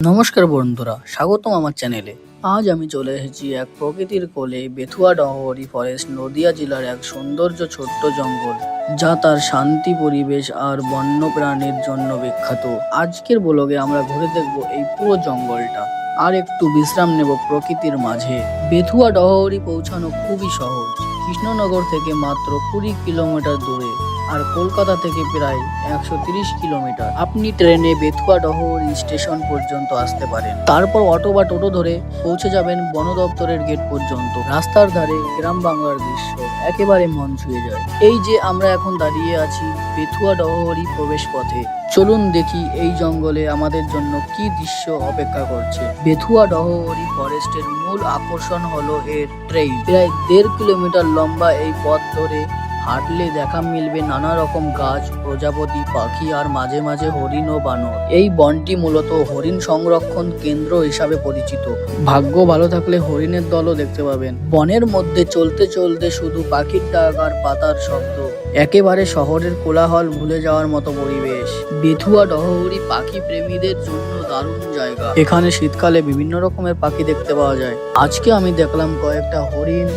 নমস্কার বন্ধুরা, স্বাগতম আমার চ্যানেলে। আজ আমি চলে এসেছি এক প্রকৃতির কোলে, বেথুয়া ডহরি ফরেস্ট নদিয়া জেলার এক সৌন্দর্য ছোট্ট জঙ্গল, যা তার শান্তি পরিবেশ আর বন্যপ্রাণীর জন্য বিখ্যাত। আজকের ব্লগে আমরা ঘুরে দেখব এই পুরো জঙ্গলটা, আর একটু বিশ্রাম নেব প্রকৃতির মাঝে। বেথুয়া ডহরি পৌঁছানো খুবই সহজ, কৃষ্ণনগর থেকে মাত্র কুড়ি কিলোমিটার দূরে। আর কলকাতা থেকে প্রায় একশো কিলোমিটার। আপনি ট্রেনে বেথুয়া ডহরি স্টেশন পর্যন্ত আসতে পারেন। তারপর অটো বা টোটো ধরে পৌঁছে যাবেন বন দপ্তরের গেট পর্যন্ত। রাস্তার ধারে গ্রাম বাংলার দৃশ্য একেবারে মন ছুঁয়ে যায়। এই যে আমরা এখন দাঁড়িয়ে আছি বেথুয়া ডহরি প্রবেশ পথে চলুন দেখি এই জঙ্গলে আমাদের জন্য কি দৃশ্য অপেক্ষা করছে। বেথুয়া ডহরি ফরেস্টের মূল আকর্ষণ হলো এর ট্রেইল প্রায় দেড় কিলোমিটার লম্বা এই পথ ধরে হাঁটলে দেখা মিলবে নানা রকম গাছ, প্রজাপতি, পাখি আর মাঝে মাঝে হরিণ ও বানর। এই বনটি মূলত হরিণ সংরক্ষণ কেন্দ্র হিসাবে পরিচিত। ভাগ্য ভালো থাকলে হরিণের দলও দেখতে পাবেন। বনের মধ্যে চলতে চলতে শুধু পাখির ডাক আর পাতার শব্দ। একেবারে শহরের কোলাহল ভুলে যাওয়ার মতো পরিবেশ। বেথুয়া ডহরি পাখি প্রেমীদের জন্য দারুণ জায়গা। এখানে শীতকালে বিভিন্ন রকমের পাখি দেখতে পাওয়া যায়। আজকে আমি দেখলাম কয়েকটা হরিণ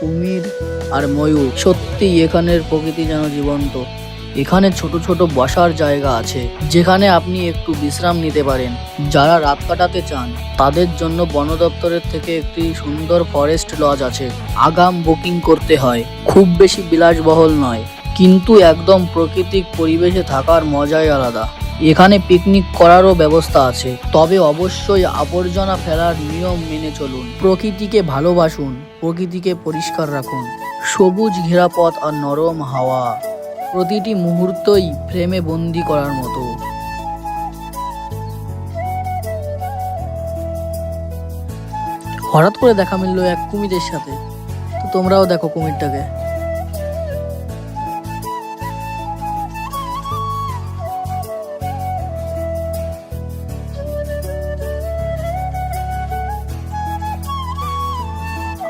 কুমির আর ময়ূর। সত্যি এখানের প্রকৃতি যেন জীবন্ত। এখানে ছোট ছোট বসার জায়গা আছে, যেখানে আপনি একটু বিশ্রাম নিতে পারেন। যারা রাত কাটাতে চান, তাদের জন্য বন দপ্তরের থেকে একটি সুন্দর ফরেস্ট লজ আছে। আগাম বুকিং করতে হয়। খুব বেশি বিলাসবহল নয়, কিন্তু একদম প্রাকৃতিক পরিবেশে থাকার মজাই আলাদা। এখানে পিকনিক করারও ব্যবস্থা আছে। তবে অবশ্যই আবর্জনা ফেলার নিয়ম মেনে চলুন। প্রকৃতিকে ভালোবাসুন, প্রকৃতিকে পরিষ্কার রাখুন। সবুজ ঘেরাপথ আর নরম হাওয়া প্রতিটি মুহূর্তই ফ্রেমে বন্দি করার মতো। হঠাৎ করে দেখা মিললো এক কুমিরের সাথে। তো তোমরাও দেখো কুমিরটাকে।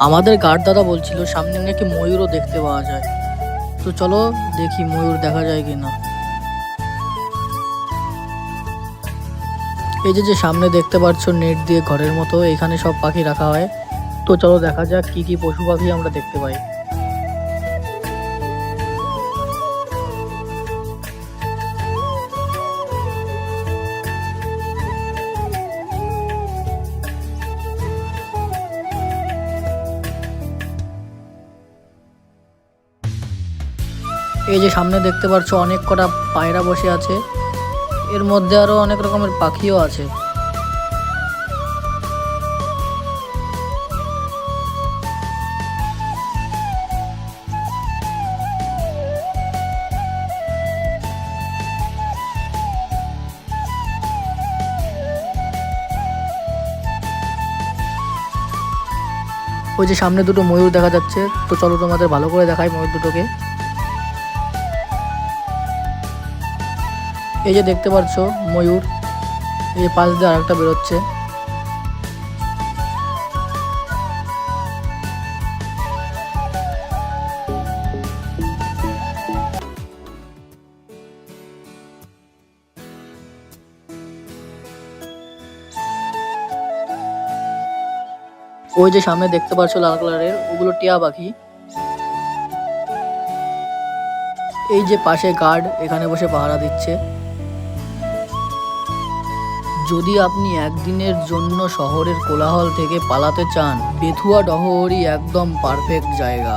আমাদের গার্ড দাদা বলছিল, সামনে নাকি ময়ূরও দেখতে পাওয়া যায়। তো চলো দেখি ময়ূর দেখা যায় কি না এই যে যে সামনে দেখতে পাচ্ছ নেট দিয়ে ঘরের মতো, এখানে সব পাখি রাখা হয়। তো চলো দেখা যাক কি কি পশু পাখি আমরা দেখতে পাই। এই যে সামনে দেখতে পাচ্ছ অনেক কটা পায়রা বসে আছে। এর মধ্যে আরও অনেক রকমের পাখিও আছে। ওই যে সামনে দুটো ময়ূর দেখা যাচ্ছে। তো চলো তোমাদের ভালো করে দেখাই ময়ূর দুটোকে। এই যে দেখতে পাচ্ছ ময়ূর, এই পাশ দিয়ে আরেকটা বেরোচ্ছে। ওই যে সামনে দেখতে পাচ্ছ লাল কালারের, ওগুলো টিয়া পাখি। এই যে পাশে গার্ড, এখানে বসে পাহারা দিচ্ছে। যদি আপনি একদিনের জন্য শহরের কোলাহল থেকে পালাতে চান, বেথুয়া ডহরি একদম পারফেক্ট জায়গা।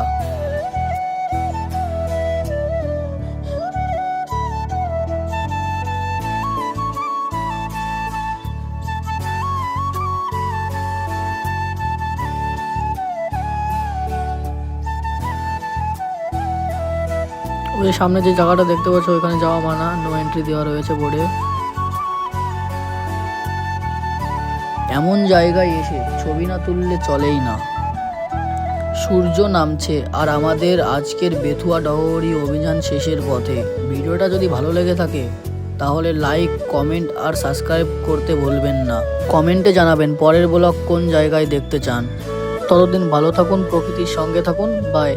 ওই সামনে যে জায়গাটা দেখতে পাচ্ছ, ওইখানে যাওয়া মানা। নো এন্ট্রি দেওয়া রয়েছে বোর্ডে। এমন জায়গায় এসে ছবি না তুললে চলেই না। সূর্য নামছে আর আমাদের আজকের বেথুয়া ডহরি অভিযান শেষের পথে। ভিডিওটা যদি ভালো লেগে থাকে, তাহলে লাইক কমেন্ট আর সাবস্ক্রাইব করতে ভুলবেন না। কমেন্টে জানাবেন পরের ব্লগ কোন জায়গায় দেখতে চান। ততদিন ভালো থাকুন, প্রকৃতির সঙ্গে থাকুন। বাই